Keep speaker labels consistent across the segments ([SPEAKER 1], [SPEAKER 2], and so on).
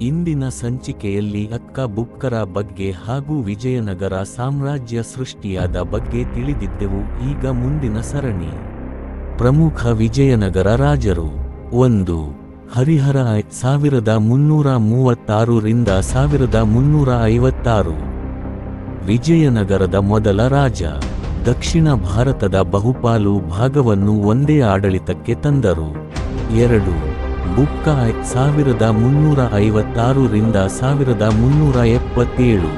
[SPEAKER 1] ಇಂದಿನ ಸಂಚಿಕೆಯಲ್ಲಿ ಅಕ್ಕ ಬುಕ್ಕರ ಬಗ್ಗೆ ಹಾಗೂ ವಿಜಯನಗರ ಸಾಮ್ರಾಜ್ಯ ಸೃಷ್ಟಿಯಾದ ಬಗ್ಗೆ ತಿಳಿದಿದ್ದೆವು. ಈಗ ಮುಂದಿನ ಸರಣಿ. ಪ್ರಮುಖ ವಿಜಯನಗರ ರಾಜರು. ಒಂದು, ಹರಿಹರ ಸಾವಿರದ ಮುನ್ನೂರ ಮೂವತ್ತಾರು ರಿಂದ ಸಾವಿರದ ಮುನ್ನೂರ ಐವತ್ತಾರು. ವಿಜಯನಗರದ ಮೊದಲ ರಾಜ. ದಕ್ಷಿಣ ಭಾರತದ ಬಹುಪಾಲು ಭಾಗವನ್ನು ಒಂದೇ ಆಡಳಿತಕ್ಕೆ ತಂದರು. ಎರಡು ಬುಕ್ಕ ಸಾವಿರದ ಮುನ್ನೂರ ಐವತ್ತಾರು ರಿಂದ ಸಾವಿರದ ಮುನ್ನೂರ ಎಪ್ಪತ್ತೇಳು.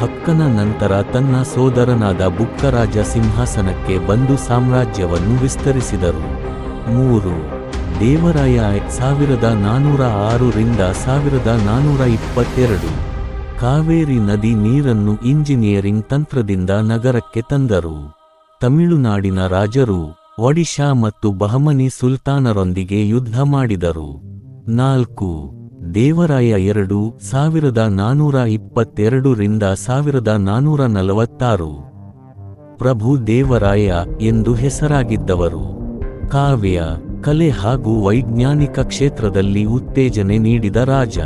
[SPEAKER 1] ಹಕ್ಕನ ನಂತರ ತನ್ನ ಸೋದರನಾದ ಬುಕ್ಕರಾಜ ಸಿಂಹಾಸನಕ್ಕೆ ಬಂದು ಸಾಮ್ರಾಜ್ಯವನ್ನು ವಿಸ್ತರಿಸಿದರು. ಮೂರು, ದೇವರಾಯ ಸಾವಿರದ ನಾನೂರ ಆರು ರಿಂದ ಸಾವಿರದ ನಾನೂರ ಇಪ್ಪತ್ತೆರಡು. ಕಾವೇರಿ ನದಿ ನೀರನ್ನು ಇಂಜಿನಿಯರಿಂಗ್ ತಂತ್ರದಿಂದ ನಗರಕ್ಕೆ ತಂದರು. ತಮಿಳುನಾಡಿನ ರಾಜರು ಒಡಿಶಾ ಮತ್ತು ಬಹಮನಿ ಸುಲ್ತಾನರೊಂದಿಗೆ ಯುದ್ಧ ಮಾಡಿದರು. ನಾಲ್ಕು. ದೇವರಾಯ ಎರಡು, ಸಾವಿರದ ನಾನೂರ ಇಪ್ಪತ್ತೆರಡರಿಂದ ಸಾವಿರದ ನಾನೂರ ನಲವತ್ತಾರು. ಪ್ರಭು ದೇವರಾಯ ಎಂದು ಹೆಸರಾಗಿದ್ದವರು. ಕಾವ್ಯ, ಕಲೆ ಹಾಗೂ ವೈಜ್ಞಾನಿಕ ಕ್ಷೇತ್ರದಲ್ಲಿ ಉತ್ತೇಜನೆ ನೀಡಿದ ರಾಜ.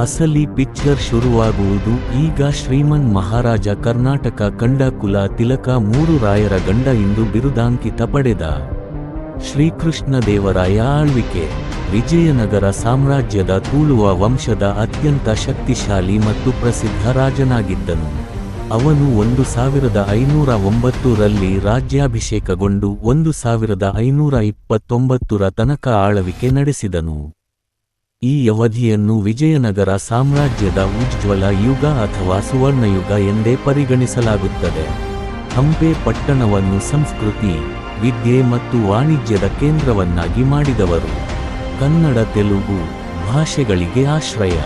[SPEAKER 1] ಅಸಲಿ ಪಿಕ್ಚರ್ ಶುರುವಾಗುವುದು ಈಗ ಶ್ರೀಮನ್ ಮಹಾರಾಜ ಕರ್ನಾಟಕ ಕಂಡ ಕುಲ ತಿಲಕ ಮೂರು ರಾಯರ ಗಂಡ ಎಂದು ಬಿರುದಾಂಕಿತ ಪಡೆದ. ಶ್ರೀಕೃಷ್ಣ ದೇವರಾಯ ಆಳ್ವಿಕೆ. ವಿಜಯನಗರ ಸಾಮ್ರಾಜ್ಯದ ತೂಳುವ ವಂಶದ ಅತ್ಯಂತ ಶಕ್ತಿಶಾಲಿ ಮತ್ತು ಪ್ರಸಿದ್ಧ ರಾಜನಾಗಿದ್ದನು. ಅವನು ಒಂದು ಸಾವಿರದ ಐನೂರ ಒಂಬತ್ತರಲ್ಲಿ ರಾಜ್ಯಾಭಿಷೇಕಗೊಂಡು ಒಂದು ಸಾವಿರದ ಐನೂರ ಇಪ್ಪತ್ತೊಂಬತ್ತರ ತನಕ ಆಳ್ವಿಕೆ ನಡೆಸಿದನು. ಈ ಅವಧಿಯನ್ನು ವಿಜಯನಗರ ಸಾಮ್ರಾಜ್ಯದ ಉಜ್ವಲ ಯುಗ ಅಥವಾ ಸುವರ್ಣಯುಗ ಎಂದೇ ಪರಿಗಣಿಸಲಾಗುತ್ತದೆ. ಹಂಪೆ ಪಟ್ಟಣವನ್ನು ಸಂಸ್ಕೃತಿ, ವಿದ್ಯೆ ಮತ್ತು ವಾಣಿಜ್ಯದ ಕೇಂದ್ರವನ್ನಾಗಿ ಮಾಡಿದವರು. ಕನ್ನಡ, ತೆಲುಗು ಭಾಷೆಗಳಿಗೆ ಆಶ್ರಯ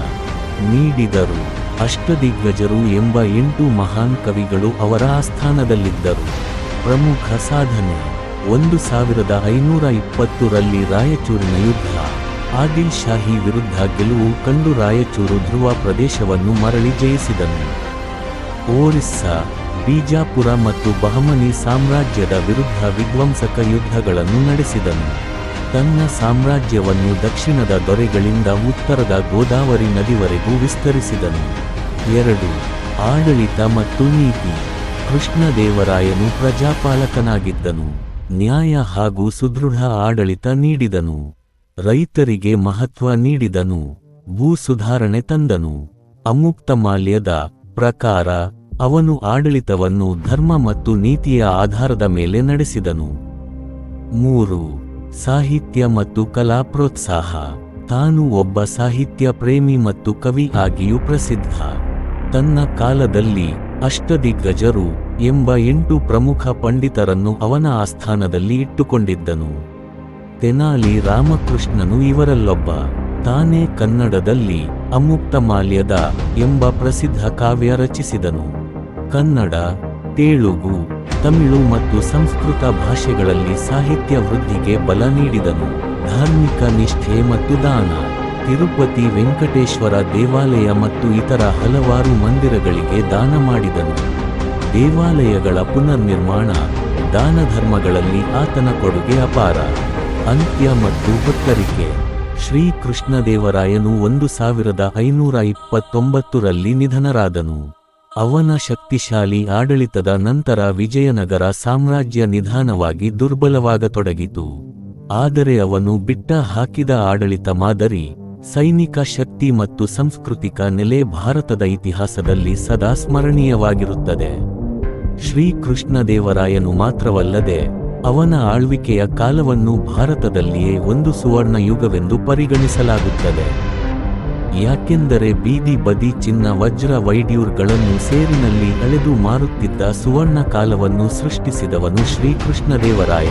[SPEAKER 1] ನೀಡಿದರು. ಅಷ್ಟದಿಗ್ಗಜರು ಎಂಬ ಎಂಟು ಮಹಾನ್ ಕವಿಗಳು ಅವರ ಆಸ್ಥಾನದಲ್ಲಿದ್ದರು. ಪ್ರಮುಖ ಸಾಧನೆ, ಒಂದು ಸಾವಿರದ ಐನೂರ ಇಪ್ಪತ್ತರಲ್ಲಿ ರಾಯಚೂರಿನ ಯುದ್ಧ. ಆದಿಲ್ ಶಾಹಿ ವಿರುದ್ಧ ಗೆಲುವು ಕಂಡು ರಾಯಚೂರು ಧ್ರುವ ಪ್ರದೇಶವನ್ನು ಮರಳಿ ಜಯಿಸಿದನು. ಓರಿಸ್ಸಾ ಬಿಜಾಪುರ ಮತ್ತು ಬಹಮನಿ ಸಾಮ್ರಾಜ್ಯದ ವಿರುದ್ಧ ವಿಧ್ವಂಸಕ ಯುದ್ಧಗಳನ್ನು ನಡೆಸಿದನು. ತನ್ನ ಸಾಮ್ರಾಜ್ಯವನ್ನು ದಕ್ಷಿಣದ ದೊರೆಗಳಿಂದ ಉತ್ತರದ ಗೋದಾವರಿ ನದಿವರೆಗೂ ವಿಸ್ತರಿಸಿದನು. ಎರಡು, ಆಡಳಿತ ಮತ್ತು ನೀತಿ. ಕೃಷ್ಣದೇವರಾಯನು ಪ್ರಜಾಪಾಲಕನಾಗಿದ್ದನು. ನ್ಯಾಯ ಹಾಗೂ ಸುದೃಢ ಆಡಳಿತ ನೀಡಿದನು. ರೈತರಿಗೆ ಮಹತ್ವ ನೀಡಿದನು. ಭೂ ಸುಧಾರಣೆ ತಂದನು. ಅಮುಕ್ತ ಮಾಲ್ಯದ ಪ್ರಕಾರ ಅವನು ಆಡಳಿತವನ್ನು ಧರ್ಮ ಮತ್ತು ನೀತಿಯ ಆಧಾರದ ಮೇಲೆ ನಡೆಸಿದನು. ಮೂರು, ಸಾಹಿತ್ಯ ಮತ್ತು ಕಲಾ ಪ್ರೋತ್ಸಾಹ. ತಾನು ಒಬ್ಬ ಸಾಹಿತ್ಯ ಪ್ರೇಮಿ ಮತ್ತು ಕವಿ ಆಗಿಯೂ ಪ್ರಸಿದ್ಧ. ತನ್ನ ಕಾಲದಲ್ಲಿ ಅಷ್ಟದಿಗ್ಗಜರು ಎಂಬ ಎಂಟು ಪ್ರಮುಖ ಪಂಡಿತರನ್ನು ಅವನ ಆಸ್ಥಾನದಲ್ಲಿ ಇಟ್ಟುಕೊಂಡಿದ್ದನು. ತೆನಾಲಿ ರಾಮಕೃಷ್ಣನು ಇವರಲ್ಲೊಬ್ಬ. ತಾನೇ ಕನ್ನಡದಲ್ಲಿ ಅಮುಕ್ತ ಮಾಲ್ಯದ ಎಂಬ ಪ್ರಸಿದ್ಧ ಕಾವ್ಯ ರಚಿಸಿದನು. ಕನ್ನಡ, ತೆಲುಗು, ತಮಿಳು ಮತ್ತು ಸಂಸ್ಕೃತ ಭಾಷೆಗಳಲ್ಲಿ ಸಾಹಿತ್ಯ ವೃದ್ಧಿಗೆ ಬಲ ನೀಡಿದನು. ಧಾರ್ಮಿಕ ನಿಷ್ಠೆ ಮತ್ತು ದಾನ, ತಿರುಪತಿ ವೆಂಕಟೇಶ್ವರ ದೇವಾಲಯ ಮತ್ತು ಇತರ ಹಲವಾರು ಮಂದಿರಗಳಿಗೆ ದಾನ ಮಾಡಿದನು. ದೇವಾಲಯಗಳ ಪುನರ್ನಿರ್ಮಾಣ, ದಾನ ಧರ್ಮಗಳಲ್ಲಿ ಆತನ ಕೊಡುಗೆ ಅಪಾರ. ಅಂತ್ಯ ಮತ್ತು ಹೊತ್ತರಿಕೆ ಶ್ರೀ ಕೃಷ್ಣದೇವರಾಯನು ಒಂದು ಸಾವಿರದ ಐನೂರ ಇಪ್ಪತ್ತೊಂಬತ್ತರಲ್ಲಿ ನಿಧನರಾದನು. ಅವನ ಶಕ್ತಿಶಾಲಿ ಆಡಳಿತದ ನಂತರ ವಿಜಯನಗರ ಸಾಮ್ರಾಜ್ಯ ನಿಧಾನವಾಗಿ ದುರ್ಬಲವಾಗತೊಡಗಿತು. ಆದರೆ ಅವನು ಬಿಟ್ಟ ಹಾಕಿದ ಆಡಳಿತ ಮಾದರಿ, ಸೈನಿಕ ಶಕ್ತಿ ಮತ್ತು ಸಾಂಸ್ಕೃತಿಕ ನೆಲೆ ಭಾರತದ ಇತಿಹಾಸದಲ್ಲಿ ಸದಾ ಸ್ಮರಣೀಯವಾಗಿರುತ್ತದೆ. ಶ್ರೀಕೃಷ್ಣದೇವರಾಯನು ಮಾತ್ರವಲ್ಲದೆ ಅವನ ಆಳ್ವಿಕೆಯ ಕಾಲವನ್ನು ಭಾರತದಲ್ಲಿಯೇ ಒಂದು ಸುವರ್ಣ ಯುಗವೆಂದು ಪರಿಗಣಿಸಲಾಗುತ್ತದೆ. ಯಾಕೆಂದರೆ ಬೀದಿ ಬದಿ ಚಿನ್ನ ವಜ್ರ ವೈಡ್ಯೂರ್ಗಳನ್ನು ಸೇರಿನಲ್ಲಿ ಅಳೆದು ಮಾರುತ್ತಿದ್ದ ಸುವರ್ಣ ಕಾಲವನ್ನು ಸೃಷ್ಟಿಸಿದವನು ಶ್ರೀಕೃಷ್ಣದೇವರಾಯ.